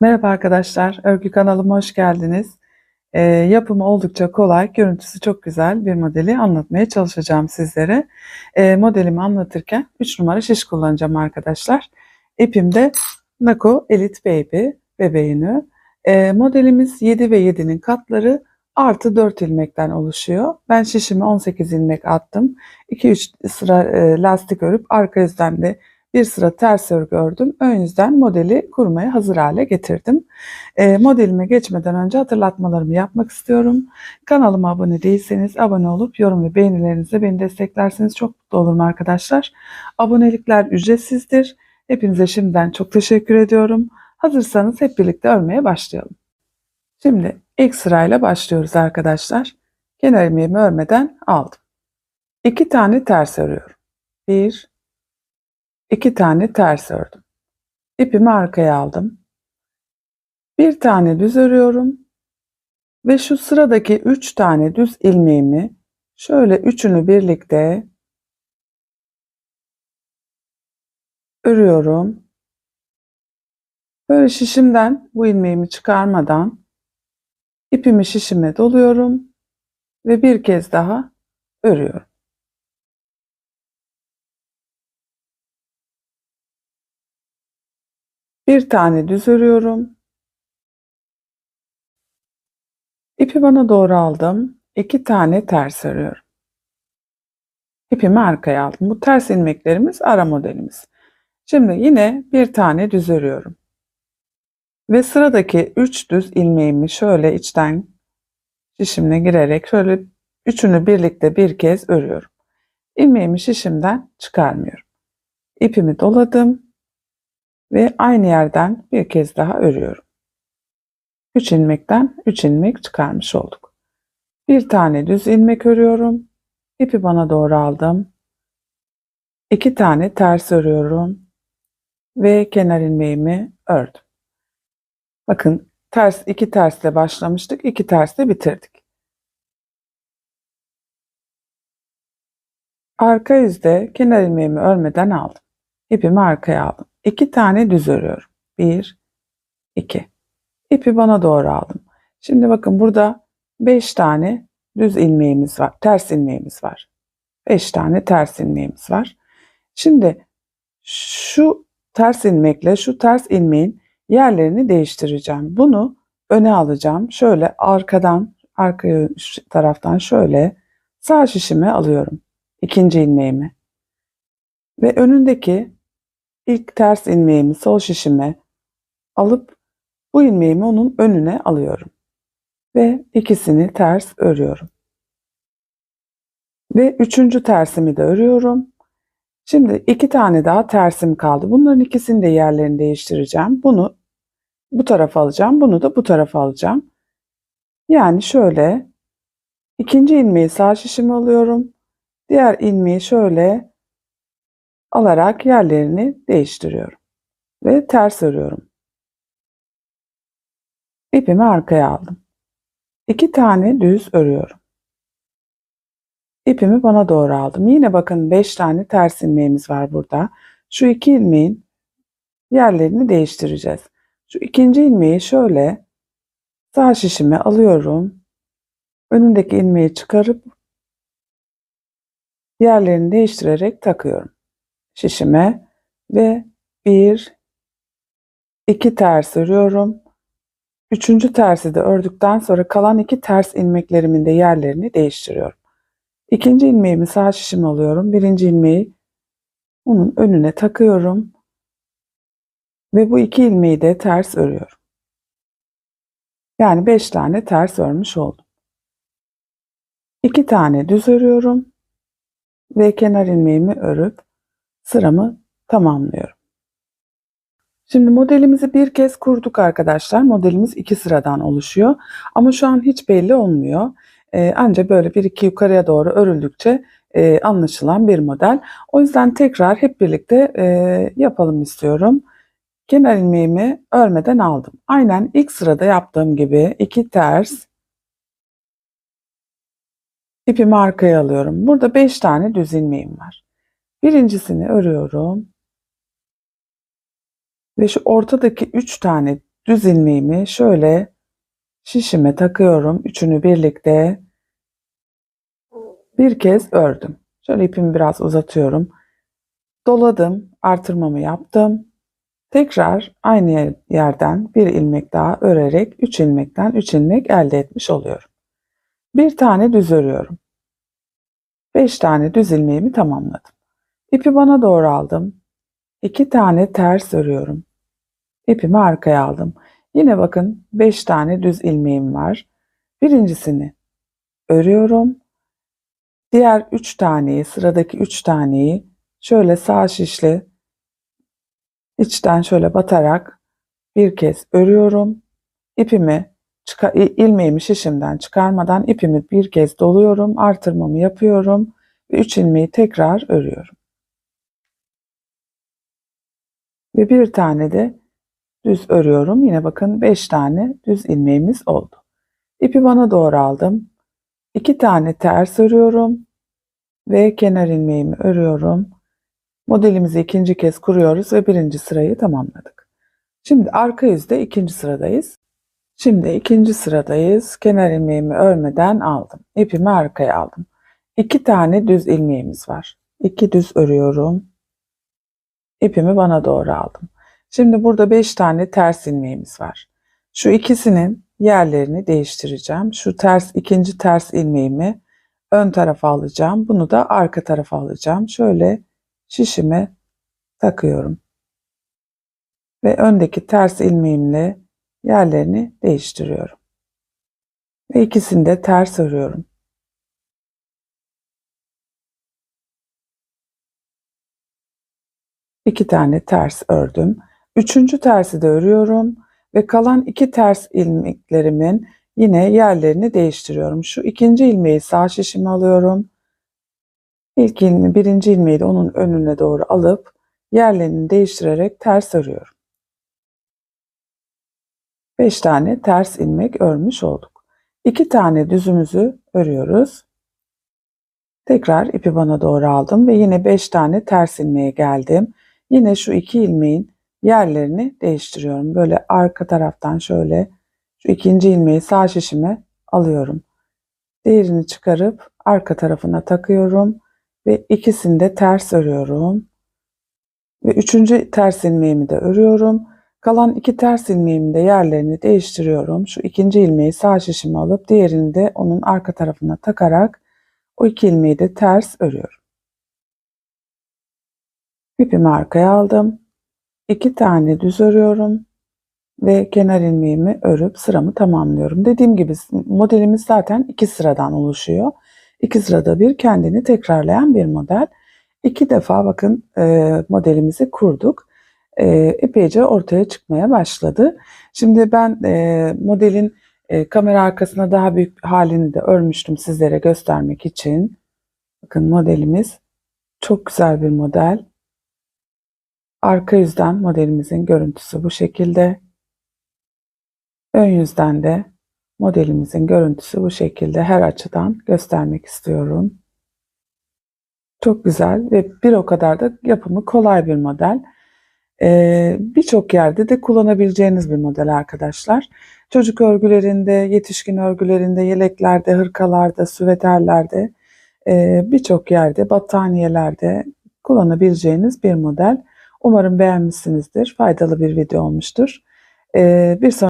Merhaba arkadaşlar, örgü kanalıma hoş geldiniz. Ee, yapımı oldukça kolay, görüntüsü çok güzel bir modeli anlatmaya çalışacağım sizlere. Ee, modelimi anlatırken 3 numara şiş kullanacağım arkadaşlar. İpimde Nako Elite Baby bebeğini. Ee, modelimiz 7 ve 7'nin katları artı 4 ilmekten oluşuyor. Ben şişime 18 ilmek attım. 2-3 sıra e, lastik örüp arka yüzden de bir sıra ters örgü ördüm. Ön yüzden modeli kurmaya hazır hale getirdim. E, modelime geçmeden önce hatırlatmalarımı yapmak istiyorum. Kanalıma abone değilseniz abone olup yorum ve beğenilerinizle beni desteklerseniz çok mutlu olurum arkadaşlar. Abonelikler ücretsizdir. Hepinize şimdiden çok teşekkür ediyorum. Hazırsanız hep birlikte örmeye başlayalım. Şimdi ilk sırayla başlıyoruz arkadaşlar. Kenar ilmeğimi örmeden aldım. İki tane ters örüyorum. Bir, iki tane ters ördüm. İpimi arkaya aldım. Bir tane düz örüyorum ve şu sıradaki üç tane düz ilmeğimi şöyle üçünü birlikte örüyorum. Böyle şişimden bu ilmeğimi çıkarmadan ipimi şişime doluyorum ve bir kez daha örüyorum. Bir tane düz örüyorum. İpi bana doğru aldım. İki tane ters örüyorum. İpimi arkaya aldım. Bu ters ilmeklerimiz ara modelimiz. Şimdi yine bir tane düz örüyorum. Ve sıradaki üç düz ilmeğimi şöyle içten şişimle girerek şöyle üçünü birlikte bir kez örüyorum. İlmeğimi şişimden çıkarmıyorum. İpimi doladım ve aynı yerden bir kez daha örüyorum. 3 ilmekten 3 ilmek çıkarmış olduk. Bir tane düz ilmek örüyorum. İpi bana doğru aldım. 2 tane ters örüyorum ve kenar ilmeğimi ördüm. Bakın ters iki tersle başlamıştık, iki tersle bitirdik. Arka yüzde kenar ilmeğimi örmeden aldım. İpimi arkaya aldım. 2 tane düz örüyorum. 1 2 İpi bana doğru aldım. Şimdi bakın burada 5 tane düz ilmeğimiz var. Ters ilmeğimiz var. 5 tane ters ilmeğimiz var. Şimdi şu ters ilmekle şu ters ilmeğin yerlerini değiştireceğim. Bunu öne alacağım. Şöyle arkadan, arka taraftan şöyle sağ şişime alıyorum. ikinci ilmeğimi. Ve önündeki ilk ters ilmeğimi sol şişime alıp bu ilmeğimi onun önüne alıyorum. Ve ikisini ters örüyorum. Ve üçüncü tersimi de örüyorum. Şimdi iki tane daha tersim kaldı. Bunların ikisini de yerlerini değiştireceğim. Bunu bu tarafa alacağım. Bunu da bu tarafa alacağım. Yani şöyle ikinci ilmeği sağ şişime alıyorum. Diğer ilmeği şöyle alarak yerlerini değiştiriyorum. Ve ters örüyorum. İpimi arkaya aldım. İki tane düz örüyorum. İpimi bana doğru aldım. Yine bakın 5 tane ters ilmeğimiz var burada. Şu iki ilmeğin yerlerini değiştireceğiz. Şu ikinci ilmeği şöyle sağ şişime alıyorum. Önündeki ilmeği çıkarıp yerlerini değiştirerek takıyorum şişime ve bir iki ters örüyorum. Üçüncü tersi de ördükten sonra kalan iki ters ilmeklerimin de yerlerini değiştiriyorum. İkinci ilmeğimi sağ şişime alıyorum. Birinci ilmeği onun önüne takıyorum. Ve bu iki ilmeği de ters örüyorum. Yani beş tane ters örmüş oldum. İki tane düz örüyorum. Ve kenar ilmeğimi örüp sıramı tamamlıyorum. Şimdi modelimizi bir kez kurduk arkadaşlar. Modelimiz iki sıradan oluşuyor. Ama şu an hiç belli olmuyor. Ee, ancak böyle bir iki yukarıya doğru örüldükçe e, anlaşılan bir model. O yüzden tekrar hep birlikte e, yapalım istiyorum. Kenar ilmeğimi örmeden aldım. Aynen ilk sırada yaptığım gibi iki ters ipimi arkaya alıyorum. Burada 5 tane düz ilmeğim var. Birincisini örüyorum. Ve şu ortadaki 3 tane düz ilmeğimi şöyle şişime takıyorum. Üçünü birlikte bir kez ördüm. Şöyle ipimi biraz uzatıyorum. Doladım, artırmamı yaptım. Tekrar aynı yer- yerden bir ilmek daha örerek 3 ilmekten 3 ilmek elde etmiş oluyorum. Bir tane düz örüyorum. 5 tane düz ilmeğimi tamamladım. İpi bana doğru aldım. 2 tane ters örüyorum. İpimi arkaya aldım. Yine bakın 5 tane düz ilmeğim var. Birincisini örüyorum. Diğer 3 taneyi, sıradaki 3 taneyi şöyle sağ şişle içten şöyle batarak bir kez örüyorum. İpimi ilmeğimi şişimden çıkarmadan ipimi bir kez doluyorum, artırmamı yapıyorum ve 3 ilmeği tekrar örüyorum. Ve bir tane de düz örüyorum. Yine bakın 5 tane düz ilmeğimiz oldu. İpi bana doğru aldım. 2 tane ters örüyorum ve kenar ilmeğimi örüyorum. Modelimizi ikinci kez kuruyoruz ve birinci sırayı tamamladık. Şimdi arka yüzde ikinci sıradayız. Şimdi ikinci sıradayız. Kenar ilmeğimi örmeden aldım. İpimi arkaya aldım. İki tane düz ilmeğimiz var. İki düz örüyorum. İpimi bana doğru aldım. Şimdi burada beş tane ters ilmeğimiz var. Şu ikisinin yerlerini değiştireceğim. Şu ters ikinci ters ilmeğimi ön tarafa alacağım. Bunu da arka tarafa alacağım. Şöyle şişime takıyorum. Ve öndeki ters ilmeğimle yerlerini değiştiriyorum. Ve ikisini de ters örüyorum. İki tane ters ördüm. Üçüncü tersi de örüyorum ve kalan iki ters ilmeklerimin yine yerlerini değiştiriyorum. Şu ikinci ilmeği sağ şişime alıyorum. İlk ilmi, birinci ilmeği de onun önüne doğru alıp yerlerini değiştirerek ters örüyorum. 5 tane ters ilmek örmüş olduk. 2 tane düzümüzü örüyoruz. Tekrar ipi bana doğru aldım ve yine 5 tane ters ilmeğe geldim. Yine şu iki ilmeğin yerlerini değiştiriyorum. Böyle arka taraftan şöyle şu ikinci ilmeği sağ şişime alıyorum. Diğerini çıkarıp arka tarafına takıyorum ve ikisini de ters örüyorum. Ve üçüncü ters ilmeğimi de örüyorum. Kalan iki ters ilmeğimin de yerlerini değiştiriyorum. Şu ikinci ilmeği sağ şişime alıp diğerini de onun arka tarafına takarak o iki ilmeği de ters örüyorum. İpimi arkaya aldım. İki tane düz örüyorum ve kenar ilmeğimi örüp sıramı tamamlıyorum. Dediğim gibi modelimiz zaten iki sıradan oluşuyor. İki sırada bir kendini tekrarlayan bir model. İki defa bakın e, modelimizi kurduk. E, epeyce ortaya çıkmaya başladı. Şimdi ben e, modelin e, kamera arkasına daha büyük halini de örmüştüm sizlere göstermek için. Bakın modelimiz çok güzel bir model. Arka yüzden modelimizin görüntüsü bu şekilde. Ön yüzden de modelimizin görüntüsü bu şekilde her açıdan göstermek istiyorum. Çok güzel ve bir o kadar da yapımı kolay bir model. Ee, Birçok yerde de kullanabileceğiniz bir model arkadaşlar. Çocuk örgülerinde, yetişkin örgülerinde, yeleklerde, hırkalarda, süveterlerde, e, birçok yerde, battaniyelerde kullanabileceğiniz bir model. Umarım beğenmişsinizdir. Faydalı bir video olmuştur. Ee, bir sonraki